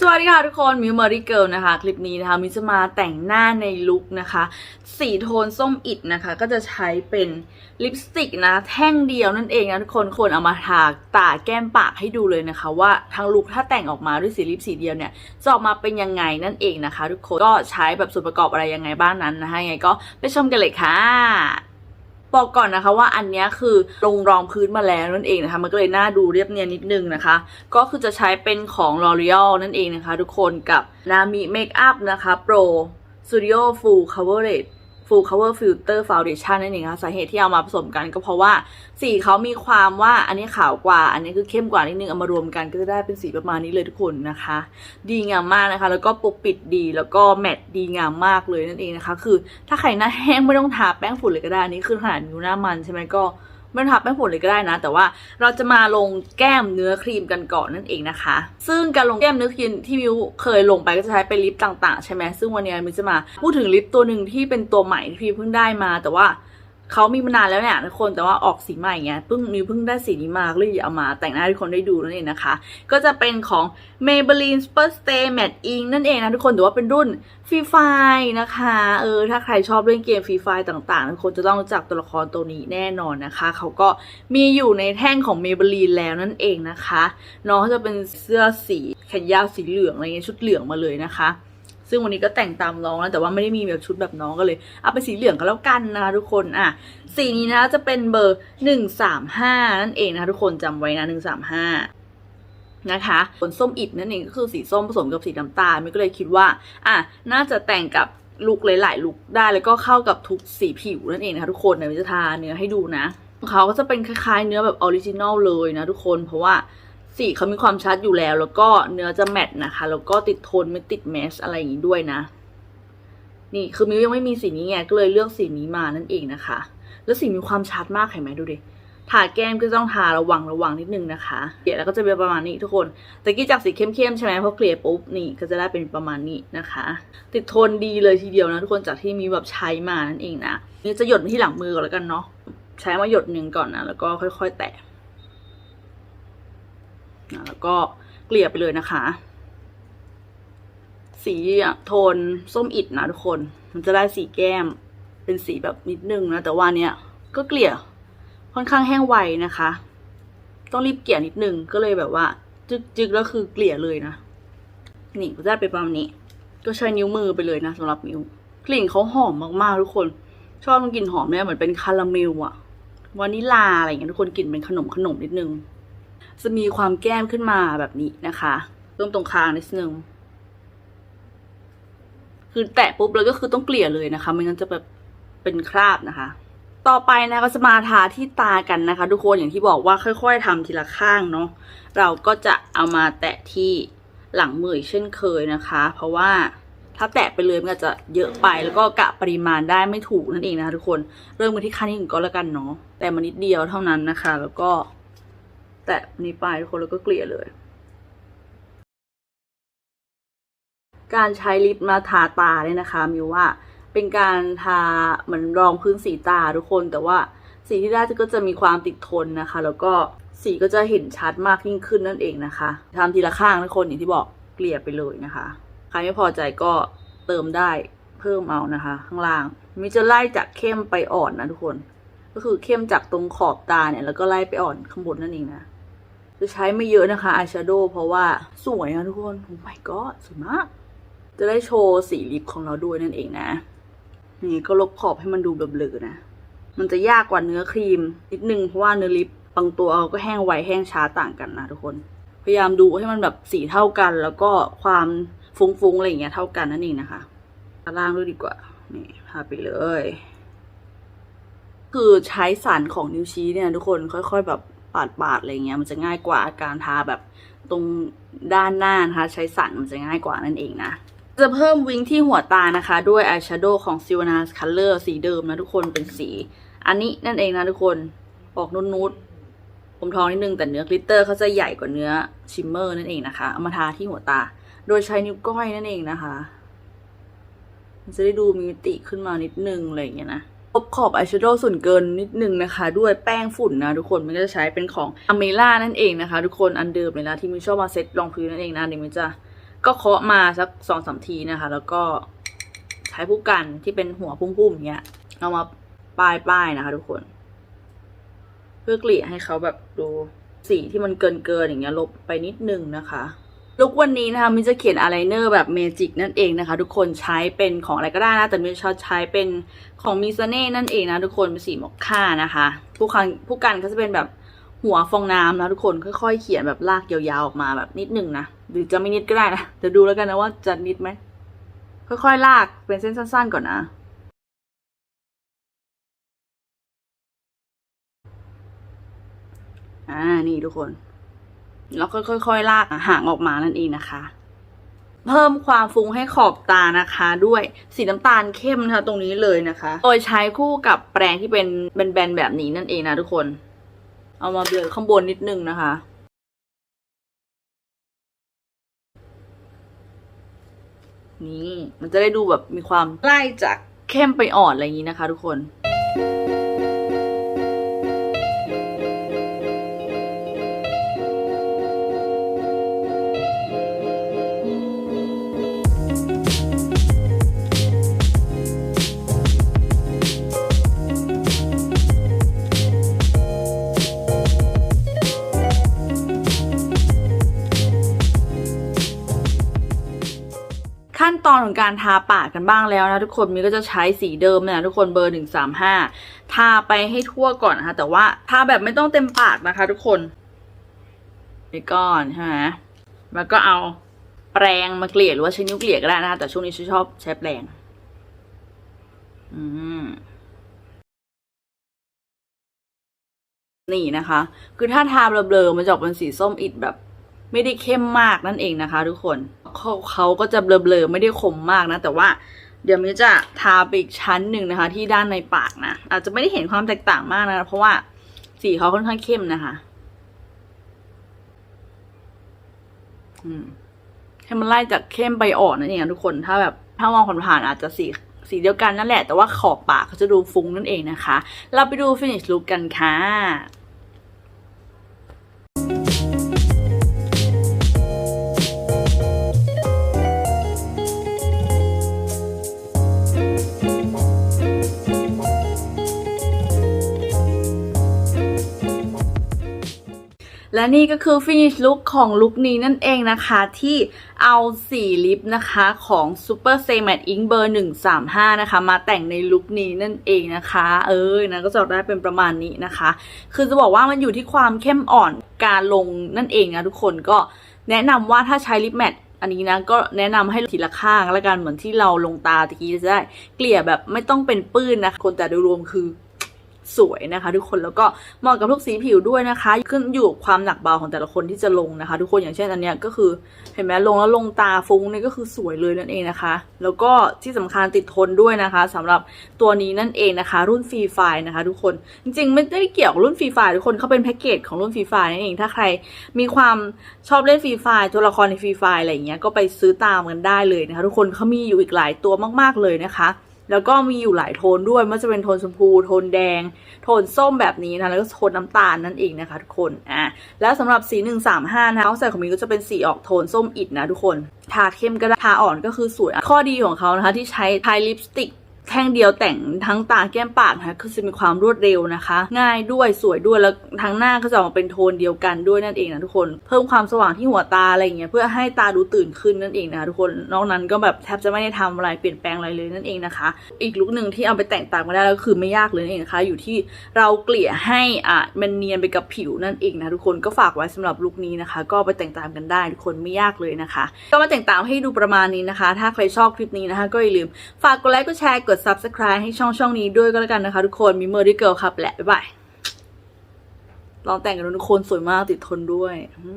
สวัสดีค่ะทุกคนมิวมอรี่เกิลนะคะ คลิปนี้นะคะมิวจะมาแต่งหน้าในลุคนะคะ สีโทนส้มอิดนะคะ ก็จะใช้เป็นลิปสติกนะแท่งเดียวนั่นเองนะทุกคนคนเอามาทาตาแก้มปากให้ดูเลยนะคะ ว่าทั้งลุคถ้าแต่งออกมาด้วยสีลิปสีเดียวเนี่ยจะออกมาเป็นยังไงนั่นเองนะคะ ทุกคนก็ใช้แบบส่วนประกอบอะไรยังไงบ้างนั้นนะคะยังไงก็ไปชมกันเลยค่ะ บอกก่อนนะคะว่าอันนี้คือลงรองพื้นมาแล้วนั่นเองนะคะ มันก็เลยน่าดูเรียบเนียนนิดนึงนะคะ ก็คือจะใช้เป็นของ L'Oreal นั่นเองนะคะ ทุกคนกับ Nami Makeup นะคะ Pro Studio Full Coverage Full Cover Filter Foundation นั่นเองค่ะสาเหตุที่เอามาผสมกันก็เพราะว่าสีเขามีความว่าอันนี้ขาวกว่า อันนี้คือเข้มกว่านิดนึงเอามารวมกันก็จะได้เป็นสีประมาณนี้เลยทุกคนนะคะ ดีงามมากนะคะ แล้วก็ปกปิดดีแล้วก็แมตต์ดีงามมากเลยนั่นเองนะคะ คือถ้าใครหน้าแห้งไม่ต้องทาแป้งฝุ่นเลยก็ได้อันนี้คือขนาดนิ้วหน้ามันใช่ไหมก็ ไม่ทาแป้งฝุ่นเลยก็ได้นะ แต่ว่าเราจะมาลงแก้มเนื้อครีมกันก่อนนั่นเองนะคะ ซึ่งการลงแก้มเนื้อครีมที่มิวเคยลงไปก็จะใช้เป็นลิปต่างๆ ใช่ไหมซึ่งวันนี้มิวจะมาพูดถึงลิปตัวหนึ่งที่เป็นตัวใหม่ที่มิวเพิ่งได้มาแต่ว่า เขามีมานานแล้วเนี่ยทุกคนแต่ว่าออกสีใหม่ไงเพิ่งนิวเพิ่งได้สีนี้มาก็เลยเอามาแต่งหน้าให้ทุกคนได้ดูนั่นเองนะคะ ก็จะเป็นของ Maybelline Super Stay Matte Ink นั่นเองนะทุกคนแต่ว่าเป็นรุ่นฟรีไฟนะคะเออถ้าใครชอบเล่นเกมฟรีไฟต่างๆทุกคนจะต้องรู้จักตัวละครตัวนี้แน่นอนนะคะ เขาก็มีอยู่ในแท่งของ Maybelline แล้วนั่นเองนะคะน้องจะเป็นเสื้อสีแขนยาวสีเหลืองอะไรเงี้ยชุดเหลืองมาเลยนะคะ ซึ่งวันนี้ก็แต่งตามน้องนะแต่ว่าไม่ได้มีแบบชุดแบบน้องก็เลยเอาเป็นสีเหลืองก็แล้วกันนะคะทุกคนอะสีนี้นะจะเป็นเบอร์หนึ่งสามห้านั่นเองนะคะทุกคนจำไว้นะหนึ่งสามห้านะคะผลส้มอิดนั่นเองก็คือสีส้มผสมกับสีน้ำตาลมิก็เลยคิดว่าอะน่าจะแต่งกับลุคหลายๆลุคได้แล้วก็เข้ากับทุกสีผิวนั่นเองนะคะทุกคนเดี๋ยวมินจะทาเนื้อให้ดูนะเขาก็จะเป็นคล้ายๆเนื้อแบบออริจินอลเลยนะทุกคนเพราะว่า สีเขามีความชัดอยู่แล้ว แล้วก็เนื้อจะแมตนะคะ แล้วก็ติดทนไม่ติดแมสอะไรอย่างนี้ด้วยนะ นี่คือมิวยังไม่มีสีนี้ไงก็เลยเลือกสีนี้มานั่นเองนะคะ แล้วสีมีความชัดมากเห็นไหมดูดิทาแก้มก็ต้องทาระวังระวังนิดนึงนะคะเดี๋ยวแล้วก็จะเป็นประมาณนี้ทุกคนแต่กี้จากสีเข้มๆใช่ไหมพอเกลี่ยปุ๊บนี่ก็จะได้เป็นประมาณนี้นะคะ ติดทนดีเลยทีเดียวนะทุกคนจากที่มีแบบใช้มานั่นเองนะนี่จะหยดที่หลังมือก่อนแล้วกันเนาะใช้มาหยดหนึ่งก่อนนะแล้วก็ค่อย ๆ แตะ นะแล้วก็เกลี่ยไปเลยนะคะ สีอะโทนส้มอิดนะทุกคน มันจะได้สีแก้ม เป็นสีแบบนิดนึงนะ แต่ว่าเนี้ยก็เกลี่ยค่อนข้างแห้งไวนะคะ ต้องรีบเกลี่ยนิดนึงก็เลยแบบว่า จึกจึกแล้วคือเกลี่ยเลยนะนี่ก็จะเป็นประมาณนี้ ก็ใช้นิ้วมือไปเลยนะสำหรับมิวกลิ่นเขาหอมมากๆทุกคน ชอบกลิ่นหอมเนี่ยเหมือนเป็นคาราเมลอะวานิลาอะไรอย่างเงี้ยทุกคนกลิ่นเป็นขนมขนมนิดนึง จะมีความแก้มขึ้นมาแบบนี้นะคะเริ่มตรงคางนิดนึงคือแตะปุ๊บแล้วก็คือต้องเกลี่ยเลยนะคะ ไม่งั้นจะแบบเป็นคราบนะคะ ต่อไปนะก็จะมาทาที่ตากันนะคะ ทุกคนอย่างที่บอกว่าค่อยๆทำทีละข้างเนาะเราก็จะเอามาแตะที่หลังมือเช่นเคยนะคะ เพราะว่าถ้าแตะไปเลยมันจะเยอะไปแล้วก็กะปริมาณได้ไม่ถูกนั่นเองนะคะทุกคนเริ่มกันที่ข้างนี้ก่อนแล้วกันเนาะแต่มานิดเดียวเท่านั้นนะคะ แล้วก็ แตะนี้ไปทุกคนแล้วก็เกลี่ยเลย การใช้ลิปมาทาตาเนี่ยนะคะมิวว่าเป็นการทาเหมือนรองพื้นสีตาทุกคนแต่ว่าสีที่ได้ก็จะมีความติดทนนะคะ แล้วก็สีก็จะเห็นชัดมากยิ่งขึ้นนั่นเองนะคะทำทีละข้างทุกคนอย่างที่บอกเกลี่ยไปเลยนะคะ ใครไม่พอใจก็เติมได้เพิ่มเอานะคะ ข้างล่างมิวจะไล่จากเข้มไปอ่อนนะทุกคน ก็คือเข้มจากตรงขอบตาเนี่ยแล้วก็ไล่ไปอ่อนข้างบนนั่นเองนะ จะใช้ไม่เยอะนะคะอายแชโดว์เพราะว่าสวยนะทุกคนโอ้ my god สวยมาก จะได้โชว์สีลิปของเราด้วยนั่นเองนะนี่ก็ลบขอบให้มันดูเบลอๆนะ มันจะยากกว่าเนื้อครีมนิดนึงเพราะว่าเนื้อลิปบางตัวเอาก็แห้งไวแห้งช้าต่างกันนะทุกคน พยายามดูให้มันแบบสีเท่ากัน แล้วก็ความฟุ้งๆอะไรอย่างเงี้ยเท่ากันนั่นเองนะคะตาล่างด้วยดีกว่า นี่ทาไปเลย คือใช้สันของนิ้วชี้เนี่ยทุกคนค่อย ๆ แบบ ปาดปาดๆอะไรเงี้ยมันจะง่ายกว่าการทาแบบตรงด้านหน้านะคะใช้สันมันจะง่ายกว่านั่นเองนะ จะเพิ่มวิงที่หัวตานะคะ ด้วยอายแชโดว์ของ s i l v a n a Color สีเดิมนะทุกคนเป็นสี อันนี้นั่นเองนะทุกคนออกนุดๆผมทองนิดนึงแต่เนื้อกลิตเตอร์เขาจะใหญ่กว่าเนื้อชิมเมอร์นั่นเองนะคะเอามาทาที่หัวตา โดยใช้นิ้วก้อยนั่นเองนะคะมันจะได้ดูมีมิติขึ้นมานิดนึงอะไรอย่างเงี้ยนะ ลบขอบอายแชโดว์ส่วนเกินนิดนึงนะคะ ด้วยแป้งฝุ่นนะทุกคนมันก็จะใช้เป็นของอเมล่านั่นเองนะคะ ทุกคนอันเดิมเลยนะที่มิวชอบมาเซ็ตรองพื้นนั่นเองนะเดี๋ยวมิวจะก็เคาะมาสักสองสามทีนะคะ แล้วก็ใช้ผู้กันที่เป็นหัวพุ่มๆอย่างเงี้ยเอามาป้ายป้ายๆนะคะ ทุกคน เพื่อเกลี่ยให้เขาแบบดูสีที่มันเกินเกินอย่างเงี้ยลบไปนิดนึงนะคะ ลุกวันนี้นะคะมินจะเขียนอายไลเนอร์แบบเมจิกนั่นเองนะคะ ทุกคนใช้เป็นของอะไรก็ได้นะแต่มินชอบใช้เป็นของมิซเน่นั่นเองนะทุกคนเป็นสีมอคค่านะคะผู้กันผู้กันก็จะเป็นแบบหัวฟองน้ำนะทุกคนค่อยๆ เขียนแบบลากยาวๆออกมาแบบนิดหนึ่งนะหรือจะไม่นิดก็ได้นะเดี๋ยวดูแล้วกันนะว่าจะนิดไหมค่อยๆลากเป็นเส้นสั้น ๆ ก่อนนะอ่านี่ทุกคน แล้วก็ค่อย ๆ ลากหางออกมานั่นเองนะคะ เพิ่มความฟุ้งให้ขอบตานะคะ ด้วยสีน้ำตาลเข้มนะคะตรงนี้เลยนะคะ โดยใช้คู่กับแปรงที่เป็นแบนๆแบบนี้นั่นเองนะทุกคน เอามาเบลอข้างบนนิดนึงนะคะนี่มันจะได้ดูแบบมีความไล่จากเข้มไปอ่อนอะไรอย่างนี้นะคะ ทุกคน การทาปากกันบ้างแล้วนะทุกคนมีก็จะใช้สีเดิมนะทุกคนเบอร์หนึ่งสามห้าทาไปให้ทั่วก่อนนะคะแต่ว่าทาแบบไม่ต้องเต็มปากนะคะ ทุกคนไปก่อนใช่ไหมแล้วก็เอาแปรงมาเกลี่ยหรือว่าใช้นิ้วเกลี่ยก็ได้นะคะแต่ช่วงนี้ฉันชอบใช้แปรงอืมนี่นะคะ คือถ้าทาเบลอๆมันจะออกเป็นสีส้มอิดแบบ ไม่ได้เข้มมากนั่นเองนะคะ ทุกคนเขาเขาก็จะเบลอๆไม่ได้คมมากนะ แต่ว่าเดี๋ยวมิจะทาไปอีกชั้นหนึ่งนะคะ ที่ด้านในปากนะอาจจะไม่ได้เห็นความแตกต่างมากนะ เพราะว่าสีเขาค่อนข้างเข้มนะคะ อืมให้มันไล่จากเข้มไปอ่อนนั่นเองทุกคนถ้าแบบถ้ามองผ่านๆอาจจะสีสีเดียวกันนั่นแหละ แต่ว่าขอบปากเขาจะดูฟุ้งนั่นเองนะคะ เราไปดู finish look กันค่ะ และนี่ก็คือ finish look ของลุคนี้นั่นเองนะคะที่เอาสีลิปนะคะของ Super s a m a t Ink เบอร์ 135 นะคะ มาแต่งในลุคนี้นั่นเองนะคะ เออนะก็จะได้เป็นประมาณนี้นะคะ คือจะบอกว่ามันอยู่ที่ความเข้มอ่อนการลงนั่นเองนะทุกคนก็แนะนำว่าถ้าใช้ลิปแมทอันนี้นะก็แนะนำให้ทีละข้างแล้วกันเหมือนที่เราลงตาตะกี้จะได้ เกลี่ยแบบไม่ต้องเป็นปื้นนะคะคนแต่โดยรวมคือ สวยนะคะ ทุกคนแล้วก็เหมาะกับทุกสีผิวด้วยนะคะ ขึ้นอยู่ความหนักเบาของแต่ละคนที่จะลงนะคะ ทุกคนอย่างเช่นอันเนี้ยก็คือเห็นไหมลงแล้วลงตาฟุ้งเนี่ยก็คือสวยเลยนั่นเองนะคะ แล้วก็ที่สำคัญติดทนด้วยนะคะสำหรับตัวนี้นั่นเองนะคะ รุ่นฟรีไฟล์นะคะ ทุกคนจริงๆ ไม่ได้เกี่ยวกับรุ่นฟรีไฟล์ทุกคนเขาเป็นแพ็กเกจของรุ่นฟรีไฟล์นั่นเองถ้าใครมีความชอบเล่นฟรีไฟล์ตัวละครในฟรีไฟล์อะไรอย่างเงี้ยก็ไปซื้อตามกันได้เลยนะคะ ทุกคนเขามีอยู่อีกหลายตัวมาก ๆเลยนะคะ แล้วก็มีอยู่หลายโทนด้วยมันจะเป็นโทนชมพู โทนแดง โทนส้มแบบนี้นะแล้วก็โทนน้ำตาลนั่นเองนะคะทุกคนอะแล้วสำหรับสี 135 นะคะเขาใส่ของมีก็จะเป็นสีออกโทนส้มอิดนะทุกคน ทาเข้มก็ได้ทาอ่อนก็คือสวยข้อดีของเขานะคะที่ใช้ทายลิปสติก แท่งเดียวแต่งทั้งตาแก้มปากนะคะคือจะมีความรวดเร็วนะคะ ง่ายด้วยสวยด้วยแล้วทั้งหน้าก็จะออกมาเป็นโทนเดียวกันด้วยนั่นเองนะทุกคน เพิ่มความสว่างที่หัวตาอะไรอย่างเงี้ยเพื่อให้ตาดูตื่นขึ้นนั่นเองนะคะทุกคนนอกนั้นก็แบบแทบจะไม่ได้ทำอะไรเปลี่ยนแปลงอะไรเลยนั่นเองนะคะ อีกลุคหนึ่งที่เอาไปแต่งตามกันได้แล้วคือไม่ยากเลยนั่นเองนะคะ อยู่ที่เราเกลี่ยให้อะมันเนียนไปกับผิวนั่นเองนะทุกคนก็ฝากไว้สำหรับลุคนี้นะคะ ก็ไปแต่งตามกันได้ทุกคนไม่ยากเลยนะคะ ก็มาแต่งตามให้ดูประมาณนี้นะคะ ถ้าใครชอบคลิปนี้นะคะ ก็อย่าลืมฝากกดไลค์กดแชร์กด subscribe ให้ช่องช่องนี้ด้วยก็แล้วกันนะคะทุกคนมีเมอร์ดี้เกิลครับแหละบ๊ายบายลองแต่งกันดูทุกคนสวยมากติดทนด้วยอื